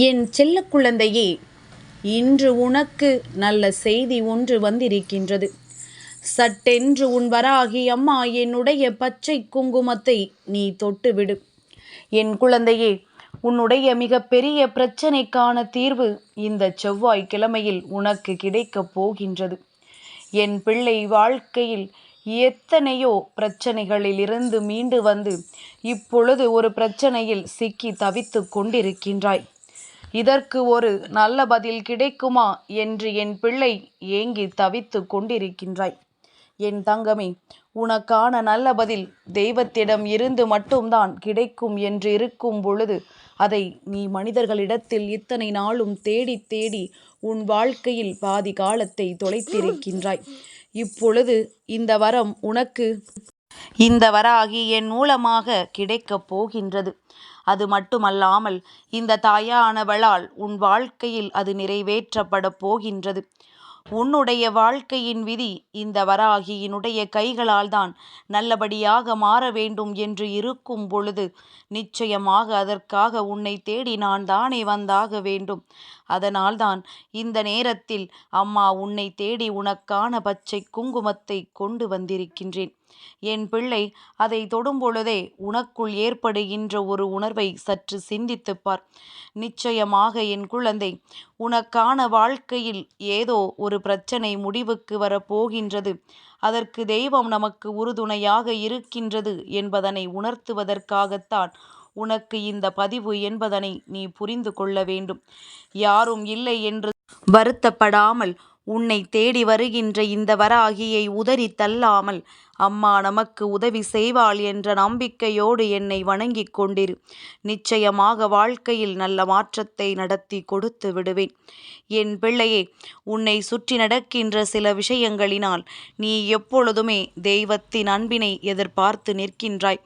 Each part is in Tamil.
என் செல்ல குழந்தையே இன்று உனக்கு நல்ல செய்தி ஒன்று வந்திருக்கின்றது. சட்டென்று உன் வராகி அம்மா என்னுடைய பச்சை குங்குமத்தை நீ தொட்டுவிடு. என் குழந்தையே உன்னுடைய மிகப்பெரிய பிரச்சனைக்கான தீர்வு இந்த செவ்வாய்க்கிழமையில் உனக்கு கிடைக்கப் போகின்றது. என் பிள்ளை வாழ்க்கையில் எத்தனையோ பிரச்சனைகளிலிருந்து மீண்டு வந்து இப்பொழுது ஒரு பிரச்சனையில் சிக்கி தவித்து கொண்டிருக்கின்றாய். இதற்கு ஒரு நல்ல பதில் கிடைக்குமா என்று என் பிள்ளை ஏங்கி தவித்து கொண்டிருக்கின்றாய். என் தங்கமே உனக்கான நல்ல பதில் தெய்வத்திடம் இருந்து மட்டும்தான் கிடைக்கும் என்று இருக்கும் பொழுது அதை நீ மனிதர்களிடத்தில் இத்தனை நாளும் தேடி தேடி உன் வாழ்க்கையில் பாதி காலத்தை தொலைத்திருக்கின்றாய். இப்பொழுது இந்த வரம் உனக்கு இந்த வராகி என் மூலமாக கிடைக்கப் போகின்றது. அது மட்டுமல்லாமல் இந்த தாயானவளால் உன் வாழ்க்கையில் அது நிறைவேற்றப்படப் போகின்றது. உன்னுடைய வாழ்க்கையின் விதி இந்த வராகியினுடைய கைகளால் தான் நல்லபடியாக மாற வேண்டும் என்று இருக்கும் பொழுது நிச்சயமாக அதற்காக உன்னை தேடி நான் தானே வந்தாக வேண்டும். அதனால்தான் இந்த நேரத்தில் அம்மா உன்னை தேடி உனக்கான பச்சை குங்குமத்தை கொண்டு வந்திருக்கின்றேன். என் பிள்ளை அதை தொடும் பொழுதே உனக்குள் ஏற்படுகின்ற ஒரு உணர்வை சற்று சிந்தித்துப் பார். நிச்சயமாக என் குழந்தை உனக்கான வாழ்க்கையில் ஏதோ ஒரு பிரச்சனை முடிவுக்கு வரப்போகின்றது. அதற்கு தெய்வம் நமக்கு உறுதுணையாக இருக்கின்றது என்பதனை உணர்த்துவதற்காகத்தான் உனக்கு இந்த பதிவு என்பதனை நீ புரிந்து கொள்ள வேண்டும். யாரும் இல்லை என்று வருத்தப்படாமல் உன்னை தேடி வருகின்ற இந்த வராகியை உதறி தள்ளாமல் அம்மா நமக்கு உதவி செய்வாள் என்ற நம்பிக்கையோடு என்னை வணங்கிக் கொண்டிரு. நிச்சயமாக வாழ்க்கையில் நல்ல மாற்றத்தை நடத்தி கொடுத்து விடுவேன். என் பிள்ளையே உன்னை சுற்றி நடக்கின்ற சில விஷயங்களினால் நீ எப்பொழுதுமே தெய்வத்தின் அன்பினை எதிர்பார்த்து நிற்கின்றாய்.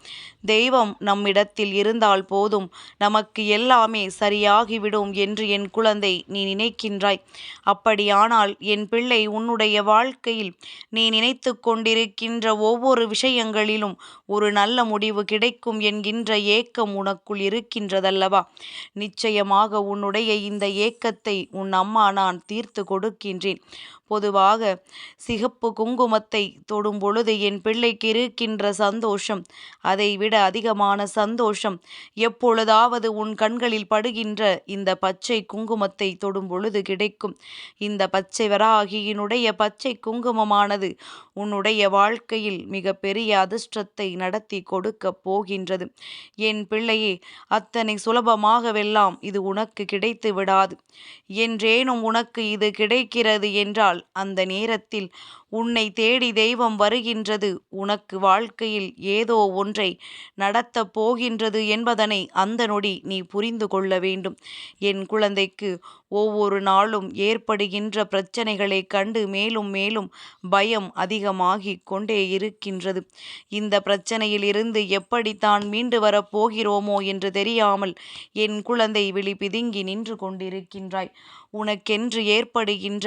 தெய்வம் நம்மிடத்தில் இருந்தால் போதும். நமக்கு எல்லாமே சரியாகிவிடும் என்று என் குழந்தை நீ நினைக்கின்றாய். அப்படியானால் என் பிள்ளை உன்னுடைய வாழ்க்கையில் நீ நினைத்து கொண்டிருக்கின்ற ஒவ்வொரு விஷயங்களிலும் ஒரு நல்ல முடிவு கிடைக்கும் என்கின்ற ஏக்கம் உனக்குள் இருக்கின்றதல்லவா? நிச்சயமாக உன்னுடைய இந்த ஏக்கத்தை உன் அம்மா நான் தீர்த்து கொடுக்கின்றேன். பொதுவாக சிகப்பு குங்குமத்தை தொடும் பொழுது என் பிள்ளைக்கு இருக்கின்ற சந்தோஷம் அதைவிட அதிகமான சந்தோஷம். எப்பொழுதாவது உன் கண்களில் படுகின்ற இந்த பச்சை குங்குமத்தை தொடும் பொழுது கிடைக்கும். இந்த பச்சை வராகியினுடைய பச்சை குங்குமமானது உன்னுடைய வாழ்க்கையில் மிக பெரிய அதிர்ஷ்டத்தை நடத்தி கொடுக்கப் போகின்றது. என் பிள்ளையே அத்தனை சுலபமாகவெல்லாம் இது உனக்கு கிடைத்து விடாது. என்றேனும் உனக்கு இது கிடைக்கிறது என்றால் அந்த நேரத்தில் உன்னை தேடி தெய்வம் வருகின்றது. உனக்கு வாழ்க்கையில் ஏதோ ஒன்றை நடத்தப் போகின்றது என்பதனை அந்த நொடி நீ புரிந்து கொள்ள வேண்டும். என் குழந்தைக்கு ஒவ்வொரு நாளும் ஏற்படுகின்ற பிரச்சனைகளை கண்டு மேலும் மேலும் பயம் அதிகமாகிக் கொண்டே இருக்கின்றது. இந்த பிரச்சனையில் இருந்து எப்படி தான் மீண்டு வரப் போகிறோமோ என்று தெரியாமல் என் குழந்தை விழி பிதுங்கி நின்று கொண்டிருக்கின்றாய். உனக்கென்று ஏற்படுகின்ற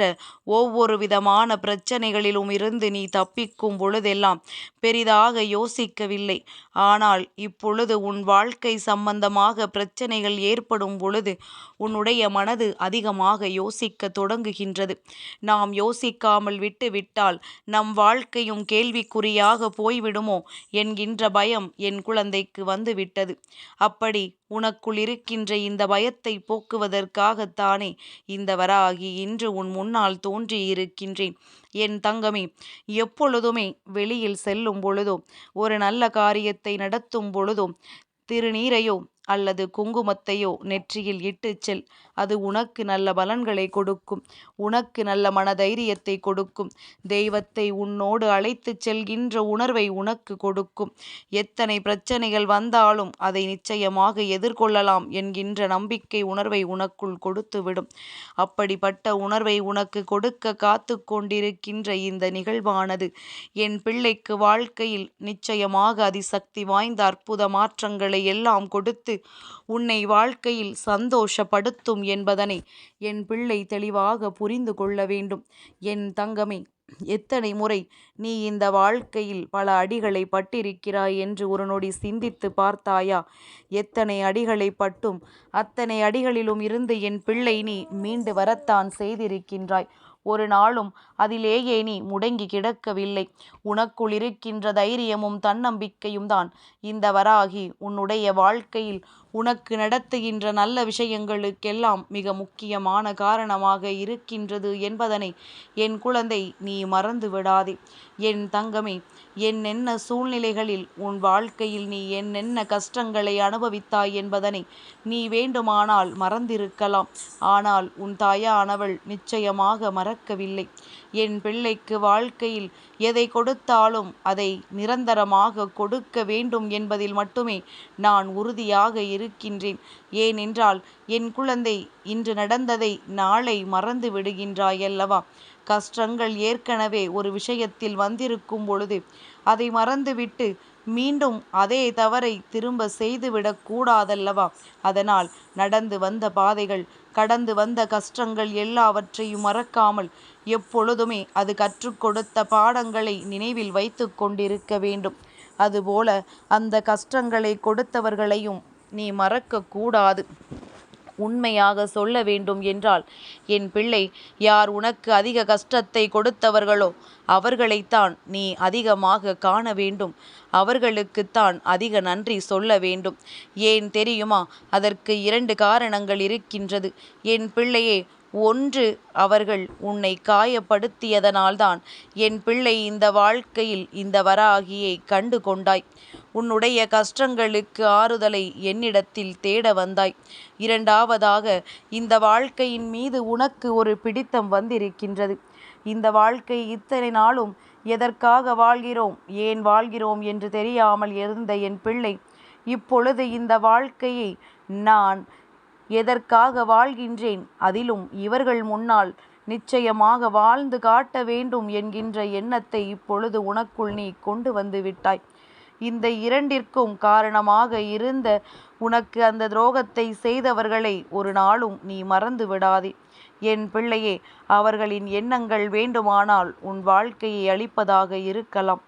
ஒவ்வொரு விதமான பிரச்சனைகளிலும் இருந்து நீ தப்பிக்கும் பொழுதெல்லாம் பெரிதாக யோசிக்கவில்லை. ஆனால் இப்பொழுது உன் வாழ்க்கை சம்பந்தமாக பிரச்சனைகள் ஏற்படும் பொழுது உன்னுடைய மனது அதிகமாக யோசிக்க தொடங்குகின்றது. நாம் யோசிக்காமல் விட்டுவிட்டால் நம் வாழ்க்கையும் கேள்விக்குறியாக போய்விடுமோ? என்கின்ற பயம் என் குழந்தைக்கு வந்துவிட்டது. அப்படி உனக்குள் இருக்கின்ற இந்த பயத்தை போக்குவதற்காகத்தானே இந்த வராகி இன்று உன் முன்னால் தோன்றியிருக்கின்றேன். என் தங்கமே எப்பொழுதுமே வெளியில் செல்லும் பொழுதோ ஒரு நல்ல காரியத்தை நடத்தும் பொழுதோ திருநீரையோ அல்லது குங்குமத்தையோ நெற்றியில் இட்டுச் செல். அது உனக்கு நல்ல பலன்களை கொடுக்கும். உனக்கு நல்ல மனதைரியத்தை கொடுக்கும். தெய்வத்தை உன்னோடு அழைத்துச் செல்கின்ற உணர்வை உனக்கு கொடுக்கும். எத்தனை பிரச்சனைகள் வந்தாலும் அதை நிச்சயமாக எதிர்கொள்ளலாம் என்கின்ற நம்பிக்கை உணர்வை உனக்குள் கொடுத்துவிடும். அப்படிப்பட்ட உணர்வை உனக்கு கொடுக்க காத்து கொண்டிருக்கின்ற இந்த நிகழ்வானது என் பிள்ளைக்கு வாழ்க்கையில் நிச்சயமாக அதிசக்தி வாய்ந்த அற்புத மாற்றங்களை எல்லாம் கொடுத்து உன்னை வாழ்க்கையில் சந்தோஷப்படுத்தும் என்பதனை என் பிள்ளை தெளிவாக புரிந்து கொள்ள வேண்டும். என் தங்கமே எத்தனை முறை நீ இந்த வாழ்க்கையில் பல அடிகளை பட்டிருக்கிறாய் என்று ஒரு நொடி சிந்தித்து பார்த்தாயா? எத்தனை அடிகளை பட்டும் அத்தனை அடிகளிலும் இருந்து என் பிள்ளை நீ மீண்டு வரத்தான் செய்திருக்கின்றாய். ஒரு நாளும் அதிலேயே நீ முடங்கி கிடக்கவில்லை. உனக்குள் இருக்கின்ற தைரியமும் தன்னம்பிக்கையும் தான். இந்த வராகி உன்னுடைய வாழ்க்கையில் உனக்கு நடத்துகின்ற நல்ல விஷயங்களுக்கெல்லாம் மிக முக்கியமான காரணமாக இருக்கின்றது என்பதனை என் குழந்தை நீ மறந்து விடாதே என் தங்கமே என்னென்ன சூழ்நிலைகளில் உன் வாழ்க்கையில் நீ என்னென்ன கஷ்டங்களை அனுபவித்தாய் என்பதனை நீ வேண்டுமானால் மறந்திருக்கலாம். ஆனால் உன் தாயானவள் நிச்சயமாக மறக்கவில்லை. என் பிள்ளைக்கு வாழ்க்கையில் எதை கொடுத்தாலும் அதை நிரந்தரமாக கொடுக்க வேண்டும் என்பதில் மட்டுமே நான் உறுதியாக இருக்கின்றேன். ஏனென்றால் என் குழந்தை இன்று நடந்ததை நாளை மறந்து விடுகின்றாயல்லவா கஷ்டங்கள் ஏற்கனவே ஒரு விஷயத்தில் வந்திருக்கும் பொழுது அதை மறந்துவிட்டு மீண்டும் அதே தவறை திரும்ப செய்துவிடக் கூடாதல்லவா? அதனால் நடந்து வந்த பாதைகள் கடந்து வந்த கஷ்டங்கள் எல்லாவற்றையும் மறக்காமல் எப்பொழுதுமே அது கற்றுக் கொடுத்த பாடங்களை நினைவில் வைத்து கொண்டிருக்க வேண்டும். அதுபோல அந்த கஷ்டங்களை கொடுத்தவர்களையும் நீ மறக்கக்கூடாது உண்மையாக சொல்ல வேண்டும் என்றால் என் பிள்ளை யார் உனக்கு அதிக கஷ்டத்தை கொடுத்தவர்களோ அவர்களைத்தான் நீ அதிகமாக காண வேண்டும். அவர்களுக்குத்தான் அதிக நன்றி சொல்ல வேண்டும். ஏன் தெரியுமா? அதற்கு இரண்டு காரணங்கள் இருக்கின்றது. என் பிள்ளையே ஒன்று அவர்கள் உன்னை காயப்படுத்தியதனால்தான். என் பிள்ளை இந்த வாழ்க்கையில் இந்த வராகியை கண்டு கொண்டாய். உன்னுடைய கஷ்டங்களுக்கு ஆறுதலை என்னிடத்தில் தேட வந்தாய். இரண்டாவதாக இந்த வாழ்க்கையின் மீது உனக்கு ஒரு பிடித்தம் வந்திருக்கின்றது. இந்த வாழ்க்கை இத்தனை நாளும் எதற்காக வாழ்கிறோம் ஏன் வாழ்கிறோம் என்று தெரியாமல் இருந்த என் பிள்ளை இப்பொழுது இந்த வாழ்க்கையை நான் எதற்காக வாழ்கின்றேன்? அதிலும் இவர்கள் முன்னால் நிச்சயமாக வாழ்ந்து காட்ட வேண்டும் என்கின்ற எண்ணத்தை இப்பொழுது உனக்குள் நீ கொண்டு வந்து விட்டாய். இந்த இரண்டிற்கும் காரணமாக இருந்த உனக்கு அந்த துரோகத்தை செய்தவர்களை ஒரு நாளும் நீ மறந்து விடாதே. என் பிள்ளையே அவர்களின் எண்ணங்கள் வேண்டுமானால் உன் வாழ்க்கையை அளிப்பதாக இருக்கலாம்.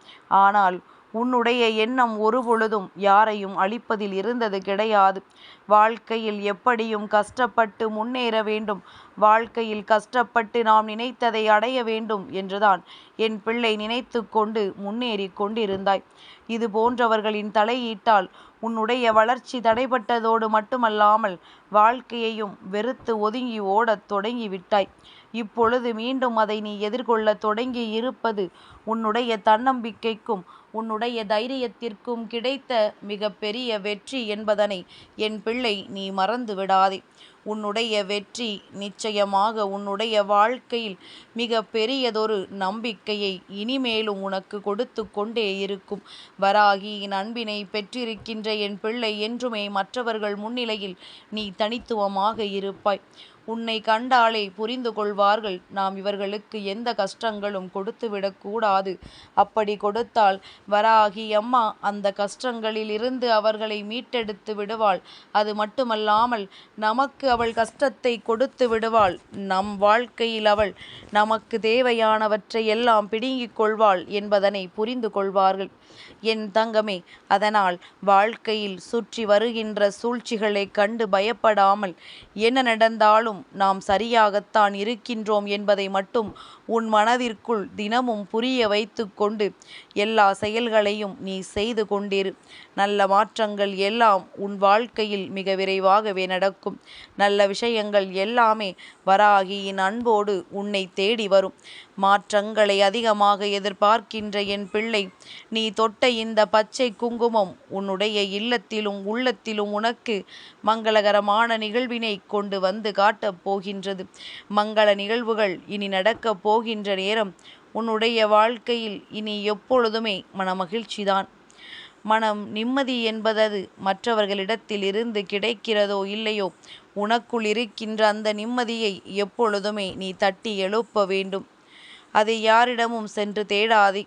ஆனால் உன்னுடைய எண்ணம் ஒருபொழுதும் யாரையும் அழிப்பதில் இருந்தது கிடையாது. வாழ்க்கையில் எப்படியும் கஷ்டப்பட்டு முன்னேற வேண்டும். வாழ்க்கையில் கஷ்டப்பட்டு நாம் நினைத்ததை அடைய வேண்டும் என்றுதான் என் பிள்ளை நினைத்து கொண்டு முன்னேறி கொண்டிருந்தாய். இது போன்றவர்களின் தலையீட்டால் உன்னுடைய வளர்ச்சி தடைபட்டதோடு மட்டுமல்லாமல் வாழ்க்கையையும் வெறுத்து ஒதுங்கி ஓடத் தொடங்கிவிட்டாய். இப்பொழுது மீண்டும் அதை நீ எதிர்கொள்ள தொடங்கி இருப்பது உன்னுடைய தன்னம்பிக்கைக்கும் உன்னுடைய தைரியத்திற்கும் கிடைத்த மிக பெரிய வெற்றி என்பதனை என் பிள்ளை நீ மறந்து விடாதே உன்னுடைய வெற்றி நிச்சயமாக உன்னுடைய வாழ்க்கையில் மிக பெரியதொரு நம்பிக்கையை இனிமேலும் உனக்கு கொடுத்து கொண்டே இருக்கும். வராகியின் அன்பினை பெற்றிருக்கின்ற என் பிள்ளை என்றுமே மற்றவர்கள் முன்னிலையில் நீ தனித்துவமாக இருப்பாய். உன்னை கண்டாலே புரிந்து கொள்வார்கள். நாம் இவர்களுக்கு எந்த கஷ்டங்களும் கொடுத்து விடக்கூடாது அப்படி கொடுத்தால் வராகி அம்மா அந்த கஷ்டங்களில் இருந்து அவர்களை மீட்டெடுத்து விடுவாள். அது மட்டுமல்லாமல் நமக்கு அவள் கஷ்டத்தை கொடுத்து விடுவாள். நம் வாழ்க்கையில் அவள் நமக்கு தேவையானவற்றை எல்லாம் பிடுங்கிக் கொள்வாள் என்பதனை புரிந்து கொள்வார்கள். என் தங்கமே அதனால் வாழ்க்கையில் சுற்றி வருகின்ற சூழ்ச்சிகளைக் கண்டு பயப்படாமல் என்ன நடந்தாலும் நாம் சரியாகத்தான் இருக்கின்றோம் என்பதை மட்டும் உன் மனதிற்குள் தினமும் புரிய வைத்து கொண்டு எல்லா செயல்களையும் நீ செய்து கொண்டிரு. நல்ல மாற்றங்கள் எல்லாம் உன் வாழ்க்கையில் மிக விரைவாகவே நடக்கும். நல்ல விஷயங்கள் எல்லாமே வராகியின் அன்போடு உன்னை தேடி வரும். மாற்றங்களை அதிகமாக எதிர்பார்க்கின்ற என் பிள்ளை நீ தொட்ட இந்த பச்சை குங்குமம் உன்னுடைய இல்லத்திலும் உள்ளத்திலும் உனக்கு மங்களகரமான நிகழ்வினை கொண்டு வந்து காட்டப் போகின்றது. மங்கள நிகழ்வுகள் இனி நடக்கப் போகின்ற நேரம் உன்னுடைய வாழ்க்கையில் இனி எப்பொழுதுமே மனமகிழ்ச்சிதான். மனம் நிம்மதி என்பதது மற்றவர்களிடத்தில் இருந்து கிடைக்கிறதோ இல்லையோ உனக்குள் இருக்கின்ற அந்த நிம்மதியை எப்பொழுதுமே நீ தட்டி எழுப்ப வேண்டும். அதை யாரிடமும் சென்று தேடாதே.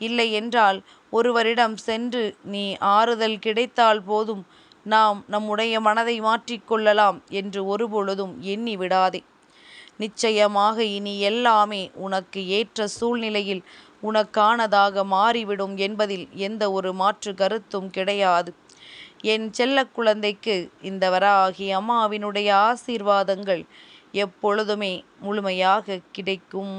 இல்லை என்றால் ஒருவரிடம் சென்று நீ ஆறுதல் கிடைத்தால் போதும் நாம் நம்முடைய மனதை மாற்றிக்கொள்ளலாம் என்று ஒருபொழுதும் எண்ணி விடாதே. நிச்சயமாக இனி எல்லாமே உனக்கு ஏற்ற சூழ்நிலையில் உனக்கானதாக மாறிவிடும் என்பதில் எந்த ஒரு மாற்று கருத்தும் கிடையாது. என் செல்ல குழந்தைக்கு இந்த வராகி அம்மாவினுடைய ஆசீர்வாதங்கள் எப்பொழுதுமே முழுமையாக கிடைக்கும்.